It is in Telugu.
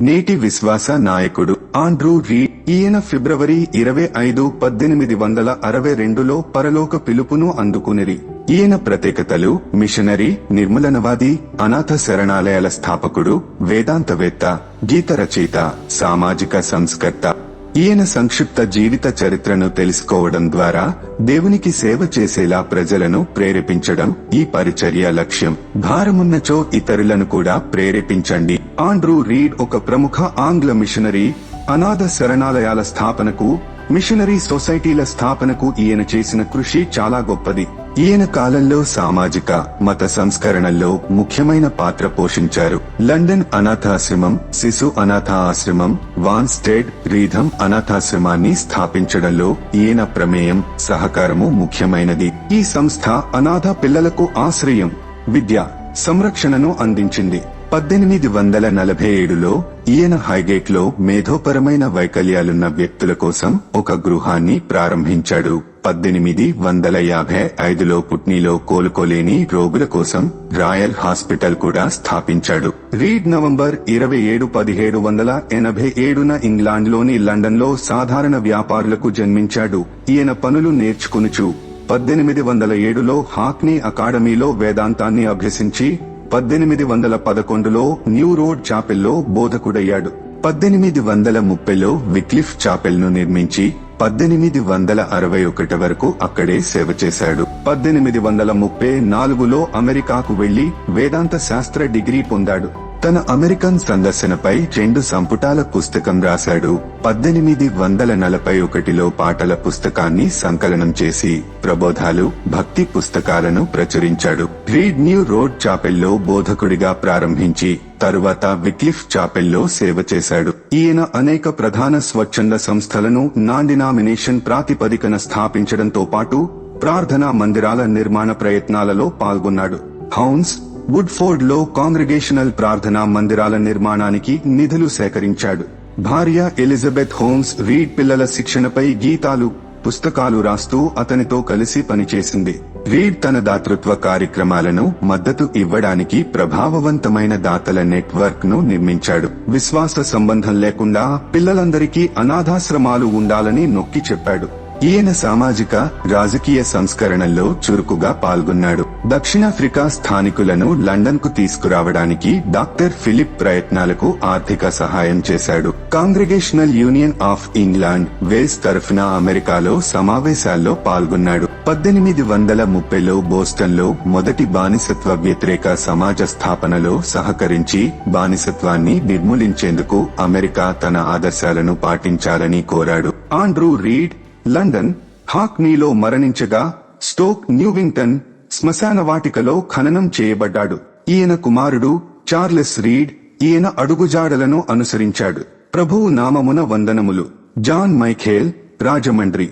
నేటి విశ్వాస నాయకుడు ఆండ్రూ రీడ్ ఈయన ఫిబ్రవరి ఇరవై ఐదు పద్దెనిమిది వందల అరవై రెండులో పరలోక పిలుపును అందుకునిరి. ఈయన ప్రత్యేకతలు మిషనరీ నిర్మూలనవాది అనాథ శరణాలయాల స్థాపకుడు వేదాంతవేత్త గీత రచయిత సామాజిక సంస్కర్త ఈయన సంక్షిప్త జీవిత చరిత్రను తెలుసుకోవడం ద్వారా దేవునికి సేవ చేసేలా ప్రజలను ప్రేరేపించడం ఈ పరిచర్య లక్ష్యం. భారమున్నచో ఇతరులను కూడా ప్రేరేపించండి. ఆండ్రూ రీడ్ ఒక ప్రముఖ ఆంగ్ల మిషనరీ అనాథ శరణాలయాల స్థాపనకు మిషనరీ సొసైటీల స్థాపనకు ఈయన చేసిన కృషి చాలా గొప్పది. ఈయన కాలంలో సామాజిక మత సంస్కరణల్లో ముఖ్యమైన పాత్ర పోషించారు. లండన్ అనాథాశ్రమం శిశు అనాథ ఆశ్రమం వాన్ రీధం అనాథాశ్రమాన్ని స్థాపించడంలో ఈయన ప్రమేయం సహకారము ముఖ్యమైనది. ఈ సంస్థ అనాథ పిల్లలకు ఆశ్రయం విద్య సంరక్షణను అందించింది. పద్దెనిమిది వందల నలభై ఏడులో ఈయన హైగేట్లో మేధోపరమైన వైకల్యాలున్న వ్యక్తుల కోసం ఒక గృహాన్ని ప్రారంభించాడు. పద్దెనిమిది వందల యాభై ఐదులో పుట్నీలో కోలుకోలేని రోగుల కోసం రాయల్ హాస్పిటల్ కూడా స్థాపించాడు. రీడ్ నవంబర్ ఇరవై ఏడు పదిహేడు వందల ఎనభై ఏడున ఇంగ్లాండ్లోని లండన్లో సాధారణ వ్యాపారులకు జన్మించాడు. ఈయన పనులు నేర్చుకునుచు పద్దెనిమిది వందల ఏడులో హాక్నీ అకాడమీలో వేదాంతాన్ని అభ్యసించి పద్దెనిమిది వందల పదకొండులో న్యూ రోడ్ చాపెల్లో బోధకుడయ్యాడు. పద్దెనిమిది వందల ముప్పైలో విక్లిఫ్ చాపెల్ను నిర్మించి పద్దెనిమిది వందల అరవై ఒకటి వరకు అక్కడే సేవ చేశాడు. పద్దెనిమిది వందల ముప్పై నాలుగులో అమెరికాకు వెళ్ళి వేదాంత శాస్త్ర డిగ్రీ పొందాడు. తన అమెరికన్ సందర్శనపై రెండు సంపుటాల పుస్తకం రాశాడు. పద్దెనిమిది వందల నలభై ఒకటిలో పాటల పుస్తకాన్ని సంకలనం చేసి ప్రబోధాలు భక్తి పుస్తకాలను ప్రచురించాడు. రీడ్ న్యూ రోడ్ చాపెల్లో బోధకుడిగా ప్రారంభించి తరువాత విక్లిఫ్ చాపెల్లో సేవ చేశాడు. ఈయన అనేక ప్రధాన స్వచ్ఛంద సంస్థలను నాన్ డినామినేషన్ ప్రాతిపదికన స్థాపించడంతో పాటు ప్రార్థనా మందిరాల నిర్మాణ ప్రయత్నాలలో పాల్గొన్నాడు. హౌన్స్ వుడ్ఫోర్డ్లో కాంగ్రిగేషనల్ ప్రార్థనా మందిరాల నిర్మాణానికి నిధులు సేకరించాడు. భార్య ఎలిజబెత్ హోమ్స్ రీడ్ పిల్లల శిక్షణపై గీతాలు పుస్తకాలు రాస్తూ అతనితో కలిసి పనిచేసింది. రీడ్ తన దాతృత్వ కార్యక్రమాలను మద్దతు ఇవ్వడానికి ప్రభావవంతమైన దాతల నెట్వర్క్ను నిర్మించాడు. విశ్వాస సంబంధం లేకుండా పిల్లలందరికీ అనాథాశ్రమాలు ఉండాలని నొక్కి చెప్పాడు. ఈయన సామాజిక రాజకీయ సంస్కరణల్లో చురుకుగా పాల్గొన్నాడు. దక్షిణాఫ్రికా స్థానికులను లండన్కు తీసుకురావడానికి డాక్టర్ ఫిలిప్ ప్రయత్నాలకు ఆర్థిక సహాయం చేశాడు. Congregational Union of England Wales తరఫున అమెరికాలో సమావేశాల్లో పాల్గొన్నాడు. పద్దెనిమిది వందల ముప్పైలో బోస్టన్లో మొదటి బానిసత్వ వ్యతిరేక సమాజ స్థాపనలో సహకరించి బానిసత్వాన్ని నిర్మూలించేందుకు అమెరికా తన ఆదర్శాలను పాటించాలని కోరాడు. ఆండ్రూ రీడ్ లండన్ హాక్నీలో మరణించగా స్టోక్ న్యూవింగ్టన్ శ్మశాన వాటికలో ఖననం చేయబడ్డాడు. ఈయన కుమారుడు చార్లెస్ రీడ్ ఈయన అడుగుజాడలను అనుసరించాడు. ప్రభువు నామమున వందనములు. John Michael Rajahmundry.